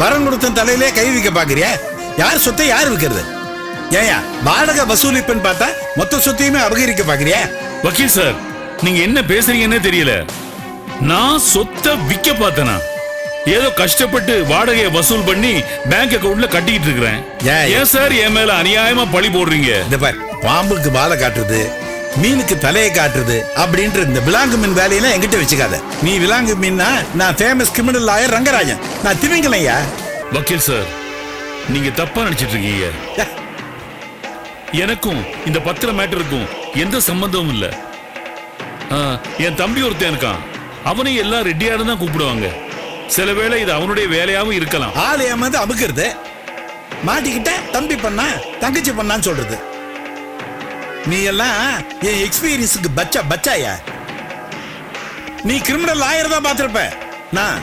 வரன் கொடுத்த தலையிலே கை வைக்க பாக்குறியா யார் சொத்தை யார் விக்கிறது ஏயா வாடகை வசூலிப்புன்னு பார்த்தா மொத்த சொத்தையுமே அபகரிக்க பாக்குறியா வக்கீல் சார் நீங்க என்ன பேசுறீங்கன்னே தெரியல. நான் சொத்தை விக்க பார்த்தனா? ஏதோ கஷ்டப்பட்டு வாடகையை வசூல் பண்ணி பேங்க் அக்கவுண்ட்ல கட்டிக்கிட்டு இருக்கிறேன். ஏன்? ஏன் சார் என் மேல அநியாயமா பழி போடுறீங்க? இந்த பார் பாம்புக்கு வாழை காட்டுறது மீனுக்கு தலையை காட்டுறது அப்படின்ற இந்த விலாங்கு மீன் வேலையெல்லாம் என்கிட்ட வச்சுக்காத. நீ விலாங்கு மீன்னா நான் ஃபேமஸ் கிரிமினல் லாயர் ரங்கராஜன். நான் திமிங்கலையா? வக்கீல் சார் நீங்க தப்பா நினைச்சிட்டு இருக்கீங்க எனக்கும் இந்த பத்திர மேட்டருக்கும் எந்த சம்பந்தமும் இல்ல. ஆ, என் தம்பி ஒருத்தன் இருக்கான். அவனையும் எல்லாம் ரெட்டியாரு தான் கூப்பிடுவாங்க. சில வேளை இது அவனுடைய வேலையாவும் இருக்கலாம். ஆள் ஏமாந்து அமுக்கிறது. மாட்டிக்கிட்ட தம்பி பண்ணா தங்கச்சி பண்ணான்னு சொல்றது. நீ எல்லாம் என் எக்ஸ்பீரியன்ஸுக்கு பச்சா பச்சாயா? நீ கிரிமினல் லாயர் தான் பார்த்துருப்ப. நான்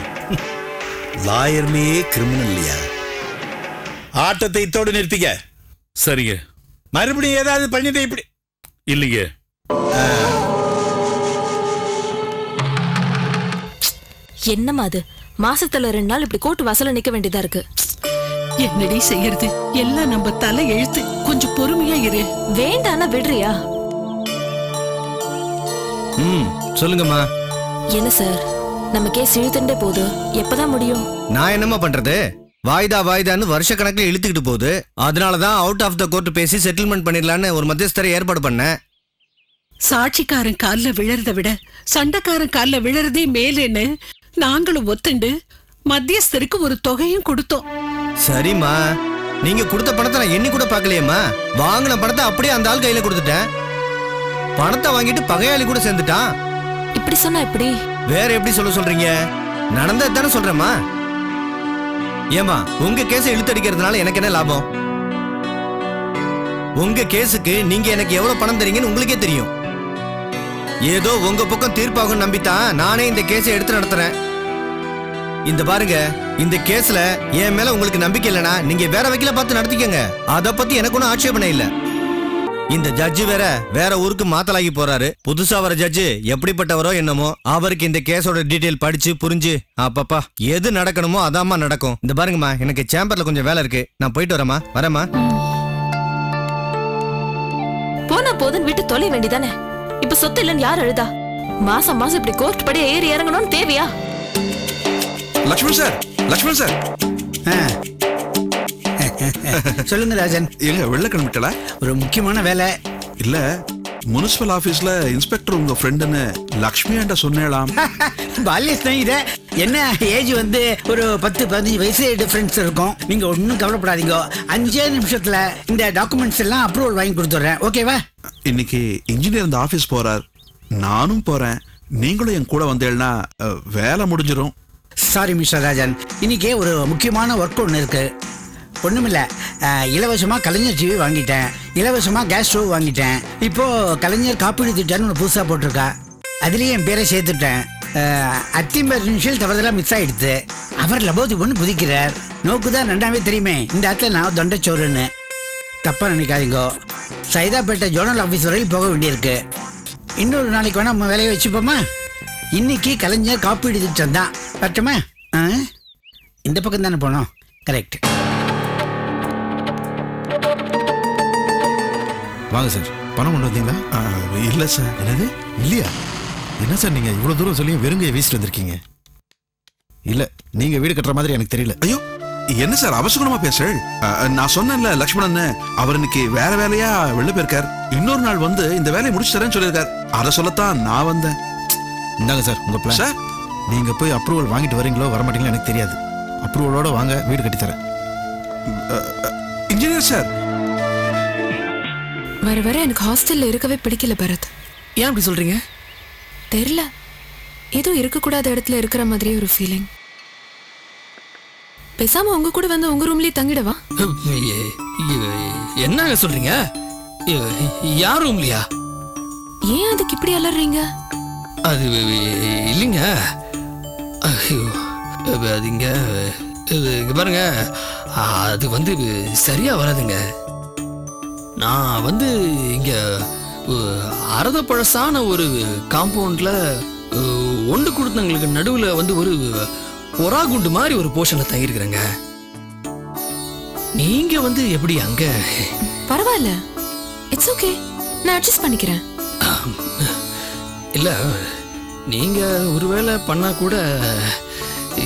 லாயர்மே கிரிமினல் இல்லையா? ஆட்டத்தை இத்தோடு நிறுத்திக்க. சரிங்க. மறுபடியும் ஏதாவது பண்ணிட்டு இப்படி இல்லைங்க. என்னம்மா அது? மாசத்துல ரெண்டு நாள் இப்படி கோர்ட் வாசல்ல நிக்க வேண்டியதா இருக்கு. என்னடி செய்யறது? எல்லாம் நம்ம தலை எழுத்து. கொஞ்சம் பொறுமையா இரு. வேண்டானா விடுறியா? ம் சொல்லுங்கம்மா. என்ன சார்? நம்ம கேஸ் இழுத்துட்டே போகுது எப்பதான் முடியும்? நான் என்னம்மா பண்றது? வாய்தா வாய்தான்னு வருஷ கணக்கில் இழுத்துக்கிட்டு போகுது. அதனால தான் அவுட் ஆஃப் த கோர்ட் பேசி செட்டில்மெண்ட் பண்ணிடலான்னு ஒரு மத்தியஸ்தரை ஏற்பாடு பண்ணேன். சாட்சிக்காரன் கால்ல விழறத விட சண்டைக்காரன் கால்ல விழறதே மேலேன்னு நாங்களும் ஒத்துண்டு மத்தியஸ்தருக்கு ஒரு தொகையும் கொடுத்தோம். சரிம்மா. நீங்க கொடுத்த பணத்தை நான் எண்ணி கூட பார்க்கலையேம்மா. வாங்கின பணத்தை அப்படியே அந்த ஆள் கையில கொடுத்துட்டேன். பணத்தை வாங்கிட்டு பகையாளி கூட சேர்ந்துட்டான். இப்படி சொன்னா எப்படி? வேற எப்படி சொல்ல சொல்றீங்க? நடந்தது தானே சொல்றேம்மா. ஏமா உங்க கேஸை இழுத்தடிக்கிறதுனால எனக்கு என்ன லாபம்? உங்க கேஸுக்கு நீங்க எனக்கு எவ்வளவு பணம் தரீங்கன்னு உங்களுக்கே தெரியும். ஏதோ உங்க பக்கம் தீர்ப்பாகும் நம்பித்தான் நானே இந்த கேஸை எடுத்து நடத்துறேன். இந்த பாருங்க இந்த கேஸ்ல என் மேல உங்களுக்கு நம்பிக்கை இல்லைனா நீங்க வேற வக்கீல பார்த்து நடத்திக்கங்க. அதை பத்தி எனக்கு ஒன்றும் ஆட்சேபனை இல்லை. இந்த ஜட்ஜு வேற வேற ஊருக்கு மாத்தலாகி போறாரு. புதுசா வர ஜட்ஜு எப்படிப்பட்டவரோ என்னமோ அவருக்கு இந்த கேஸோட டீடைல் படிச்சு புரிஞ்சு அப்பப்பா எது நடக்கணுமோ அதாம்மா நடக்கும். இந்த பாருங்கம்மா எனக்கு சேம்பர்ல கொஞ்சம் வேலை இருக்கு. நான் போயிட்டு வரேம்மா. வரேம்மா. போனா போதுன்னு விட்டு தொலை வேண்டியதானே இப்ப சொத்து இல்லைன்னு யார் அழுதா? மாசம் மாசம் இப்படி கோர்ட் படி ஏறி இறங்கணும்னு தேவையா? Lakshman sir Lakshman sir. சொல்லுங்க ராஜன். எங்க வெளில கிளம்பிட்டல ஒரு முக்கியமான வேலை. இல்ல முனிசிபல் ஆபீஸ்ல இன்ஸ்பெக்டர் உங்க ஃப்ரெண்டுன்னு லக்ஷ்மி ஆண்ட சொன்னேலாம் பால்ய ஸ்நேகித என்ன ஏஜ் வந்து ஒரு பத்து பதினஞ்சு வயசு டிஃபரன்ஸ் இருக்கும். நீங்க ஒன்றும் கவலைப்படாதீங்க. அஞ்சே நிமிஷத்துல இந்த டாக்குமெண்ட்ஸ் எல்லாம் அப்ரூவல் வாங்கி கொடுத்துட்றேன். ஓகேவா இன்னைக்கு இன்ஜினியர் இந்த ஆபீஸ் போறார். நானும் போறேன். நீங்களும் என் கூட வந்தேன்னா வேலை முடிஞ்சிரும். Sorry mister Rajan. இன்னைக்கு ஒரு முக்கியமான ஒர்க் ஒன்று இருக்கு. ஒண்ணுமில்ல. இலவசமாக கலைஞர் டிவி வாங்கிட்டேன். இலவசமாக கேஸ் ஸ்டவ் வாங்கிட்டேன். இப்போது கலைஞர் காப்பீடு திட்டம்னு ஒன்று புதுசாக போட்டிருக்கா. அதுலேயும் என் பேரை சேர்த்துட்டேன். அத்திம்பது நிமிஷத்தில் தவறுதலாக மிஸ் ஆகிடுது அவர் லபோதி பொண்ணு புதிக்கிறார் நோக்குதான் ரெண்டாவே தெரியுமே. இந்த இடத்துல நான் தொண்டைச்சோறுன்னு. தப்பாக நினைக்காதீங்கோ. சைதாப்பேட்டை ஜோனல் ஆஃபீஸ் வரையும் போக வேண்டியிருக்கு. இன்னொரு நாளைக்கு வேணால் நம்ம வேலையை வச்சுப்போமா? இன்னைக்கு கலைஞர் காப்பீடு திட்டம் தான். பட்டுமா இந்த பக்கம் தானே போனோம். கரெக்ட் வாங்க சார். பணம் கொண்டு வந்தீங்களா? இல்ல சார். என்னது? இல்லையா? என்ன சார் நீங்க இவ்வளவு தூரம் சொல்லி வெறுங்கையை வீசிட்டு வந்திருக்கீங்க? இல்ல நீங்க வீடு கட்டுற மாதிரி எனக்கு தெரியல. ஐயோ என்ன சார் அவசரமா பேசுறேன் நான் சொன்னேன்ல லக்ஷ்மணன் அவர் இன்னைக்கு வேற வேலையா வெளில போயிருக்கார். இன்னொரு நாள் வந்து இந்த வேலையை முடிச்சு தரேன்னு சொல்லியிருக்கார். அதை சொல்லத்தான் நான் வந்தேன். இந்தாங்க சார் உங்க பிளான் சார். நீங்க போய் அப்ரூவல் வாங்கிட்டு வரீங்களோ வர மாட்டீங்களோ எனக்கு தெரியாது. அப்ரூவலோட வாங்க வீடு கட்டி தரேன் இன்ஜினியர் சார் வர வர எனக்கு ஹாஸ்டல்ல இருக்கவே பிடிக்கல பரத். ஏன் அப்படி சொல்றீங்க? தெரியல ஏதோ இருக்கக்கூடாத இடத்துல இருக்கிற மாதிரியே ஒரு ஃபீலிங் பேசாம உங்க கூட வந்து உங்க ரூம்லயே தங்கிடவா? என்னங்க சொல்றீங்க? யார் ரூம்லையா ஏன் அதுக்கு இப்படி அலறீங்க? அது இல்லைங்க. அது இங்க பாருங்க. அது வந்து சரியா வராதுங்க. நான் வந்து இங்க அறத பழசான ஒரு காம்பவுண்ட்ல ஒன்று கொடுத்தவங்களுக்கு நடுவில் வந்து ஒரு பொறா குண்டு மாதிரி ஒரு போர்ஷனில் தங்கியிருக்கிறேங்க. நீங்க வந்து எப்படி அங்க? பரவாயில்ல. இட்ஸ் ஓகே நான் அட்ஜஸ்ட் பண்ணிக்கிறேன். இல்ல நீங்க ஒருவேளை பண்ணா கூட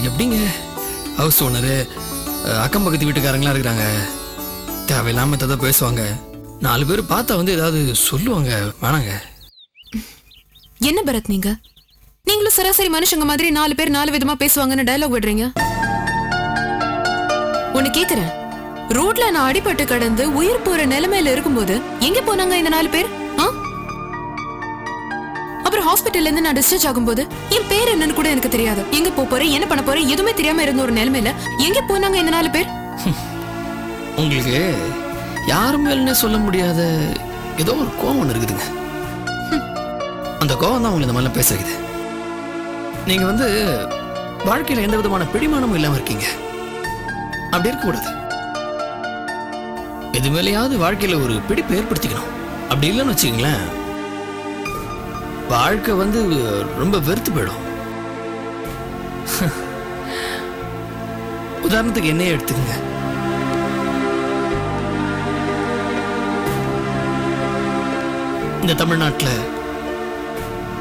எப்படிங்க? ஹவுஸ் ஓனரு அக்கம் பக்கத்து வீட்டுக்காரங்களாம் இருக்கிறாங்க. தேவையில்லாம ஏதாவது பேசுவாங்க. நாலு பேர் பார்த்தா வந்து ஏதாவது சொல்லுவாங்க வேணாங்க. என்ன பரத் நீங்க? நீங்களும் சராசரி மனுஷங்க மாதிரி நாலு பேர் நாலு விதமா பேசுவாங்கன்னு டயலாக் விடுறீங்க. உன்னை கேக்குறேன். ரோட்ல நான் அடிபட்டு கடந்து உயிர் போற நிலைமையில இருக்கும்போது எங்க போனாங்க இந்த நாலு பேர்? அப்புறம் ஹாஸ்பிட்டல்ல இருந்து நான் டிஸ்சார்ஜ் ஆகும்போது என் பேர் என்னன்னு கூட எனக்கு தெரியாது. எங்க போப் போறேன் என்ன பண்ண போறேன் எதுவுமே தெரியாம இருந்த ஒரு நிலைமையில எங்க போனாங்க இந்த நாலு பேர்? உங்களுக்கு யார் மேலே சொல்ல முடியாத ஏதோ ஒரு கோவம் ஒன்று இருக்குதுங்க. அந்த கோவம் தான் உங்களை இந்த மாதிரிலாம் பேச நீங்கள் நீங்க வந்து வாழ்க்கையில எந்த விதமான பிடிமானமும் இல்லாமல் இருக்கீங்க. அப்படி இருக்கக்கூடாது. எது மேலேயாவது வாழ்க்கையில ஒரு பிடிப்பு ஏற்படுத்திக்கணும். அப்படி இல்லைன்னு வச்சுக்கோங்களேன் வாழ்க்கை வந்து ரொம்ப வெறுத்து போயிடும். உதாரணத்துக்கு என்னையே எடுத்துக்கங்க. இந்த தமிழ்நாட்டில்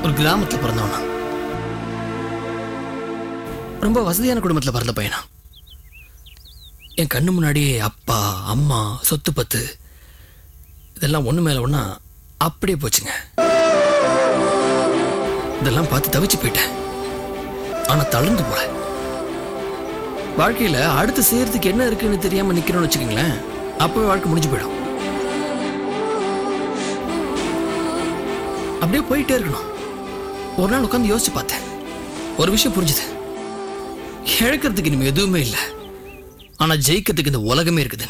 ஒரு கிராமத்தில் பிறந்தவனா? ரொம்ப வசதியான குடும்பத்தில் பிறந்த பையனா? என் கண்ணு முன்னாடியே அப்பா அம்மா சொத்து பத்து இதெல்லாம் ஒன்று மேலே ஒன்றா அப்படியே போச்சுங்க. இதெல்லாம் பார்த்து தவிச்சு போயிட்டேன். ஆனால் தளர்ந்து போல. வாழ்க்கையில் அடுத்து செய்யறதுக்கு என்ன இருக்குன்னு தெரியாமல் நிற்கிறோன்னு வச்சுக்கோங்களேன். அப்போவே வாழ்க்கை முடிஞ்சு போயிடும். அப்படியே போயிட்டே இருக்கணும். ஒரு நாள் உட்காந்து யோசிச்சு பார்த்தேன். ஒரு விஷயம் புரிஞ்சுது. இழக்கிறதுக்கு இனிமே எதுவுமே இல்லை. ஆனால் ஜெயிக்கிறதுக்கு இந்த உலகமே இருக்குது.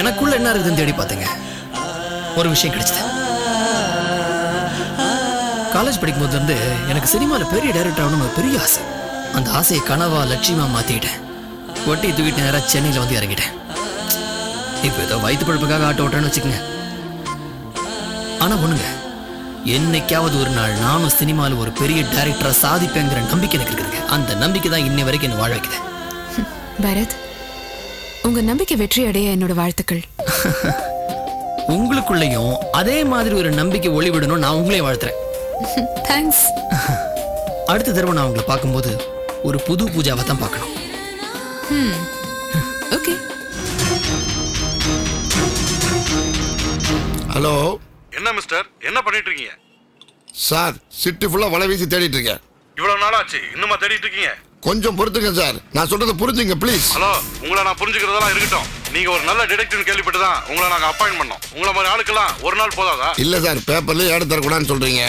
எனக்குள்ள என்ன இருக்குதுன்னு தேடி பார்த்தேங்க. ஒரு விஷயம் கிடைச்சது. காலேஜ் படிக்கும்போது இருந்து எனக்கு சினிமாவில் பெரிய டைரக்டர் ஆகணும் ஒரு பெரிய ஆசை. அந்த ஆசையை கனவா லட்சியமாக மாற்றிக்கிட்டேன் ஒட்டி தூக்கிட்டு நேராக சென்னையில் வந்து இறங்கிட்டேன். இப்போ ஏதோ வயிற்று பழப்புக்காக ஆட்டோ ஓட்டேன்னு வச்சுக்கோங்க. ஆனா ஒண்ணுங்க என்னைக்காவது ஒரு நாள் நானும் சினிமாவில் ஒரு பெரிய டைரக்டரா சாதிப்பேங்கிற நம்பிக்கை எனக்கு இருக்குதுங்க. அந்த நம்பிக்கை தான் இன்னை வரைக்கும் என்ன வாழ வைக்குது. பரத் உங்க நம்பிக்கை வெற்றி அடைய என்னோட வாழ்த்துக்கள். உங்களுக்குள்ளேயும் அதே மாதிரி ஒரு நம்பிக்கை ஒளிவிடணும் நான் உங்களையும் வாழ்த்துறேன். தேங்க்ஸ் அடுத்த தடவை நான் உங்களை பார்க்கும்போது ஒரு புது பூஜாவை தான் பார்க்கணும் ஓகே ஹலோ. என்ன மிஸ்டர்? என்ன பண்ணிட்டு இருக்கீங்க சார் சிட்டி ஃபுல்லா வலை வீசி தேடிட்டு இருக்கேன் இவ்வளவு நாள் ஆச்சு இன்னுமா தேடிட்டு இருக்கீங்க கொஞ்சம் பொறுத்துங்க சார். நான் சொல்றதை புரிஞ்சுங்க ப்ளீஸ் ஹலோ உங்களை நான் புரிஞ்சுக்கிறதெல்லாம் இருக்கட்டும். நீங்க ஒரு நல்ல டிடெக்டிவ் கேள்விப்பட்டு தான் உங்களை நாங்க அப்பாயின்ட் பண்ணோம். உங்களை மாதிரி ஆளுக்கெல்லாம் ஒரு நாள் போதாதா? இல்ல சார் பேப்பர்ல ஏடு தரக்கூடாதுன்னு சொல்றீங்க.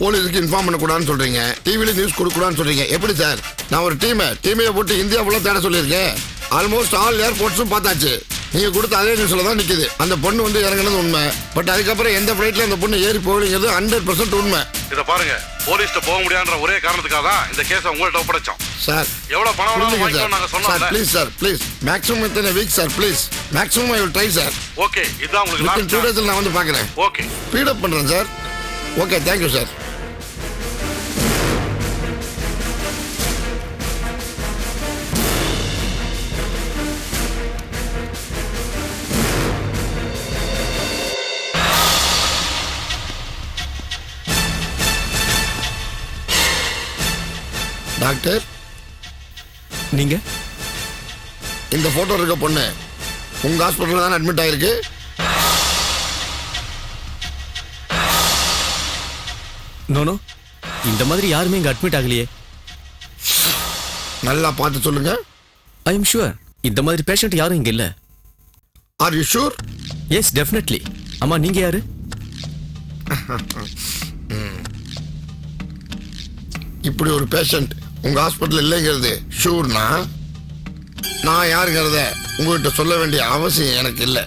போலீஸுக்கு இன்ஃபார்ம் பண்ணக்கூடாதுன்னு சொல்றீங்க. டிவில நியூஸ் கொடுக்கூடாதுன்னு சொல்றீங்க. எப்படி சார்? நான் ஒரு டீமை டீமையை போட்டு இந்தியா ஃபுல்லா தேட சொல்லியிருக்கேன். ஆல்மோஸ்ட் ஆல் ஏர்போர்ட்ஸும் பார்த்தாச்சு. நீங்க கொடுத்த அதே நியூஸ்ல தான் நிக்குது. அந்த பொண்ணு வந்து இறங்குனது உண்மை. பட் அதுக்கப்புறம் எந்த ஃபிளைட்ல அந்த பொண்ணு ஏறி போகலைங்கிறது ஹண்ட்ரட் பர்சன்ட் உண்மை. இத பாருங்க. போலீஸ்ட்ட போக முடியாதுன்ற ஒரே காரணத்துக்காக தான் இந்த கேஸை உங்கள்ட்ட ஒப்படைச்சோம். சார் எவ்வளவு பணம் வேணாலும் புரிஞ்சுங்க வாங்கிக்கலாம் நாங்க sir please sir please maximum இத்தனை week sir please maximum I will try sir okay இதான் உங்களுக்கு டூ டேஸில் நான் வந்து பார்க்குறேன். ஓகே ஸ்பீட் அப் பண்ணுறேன் sir okay thank you sir doctor. நீங்க? இந்த போட்டோ இருக்க பொண்ணு உங்க ஹாஸ்பிட்டல்ல தானே அட்மிட் ஆயிருக்கு? நோனோ இந்த மாதிரி யாருமே இங்க அட்மிட் ஆகலையே. நல்லா பார்த்து சொல்லுங்க. ஐ எம் ஷுவர் இந்த மாதிரி பேஷண்ட் யாரும் இங்க இல்ல. Are you sure yes definitely அம்மா நீங்க யாரு? இப்படி ஒரு பேஷண்ட் உங்க ஹாஸ்பிட்டல் இல்லைங்கிறது ஷூர்னா நான் யாருங்கிறத உங்ககிட்ட சொல்ல வேண்டிய அவசியம் எனக்கு இல்லை.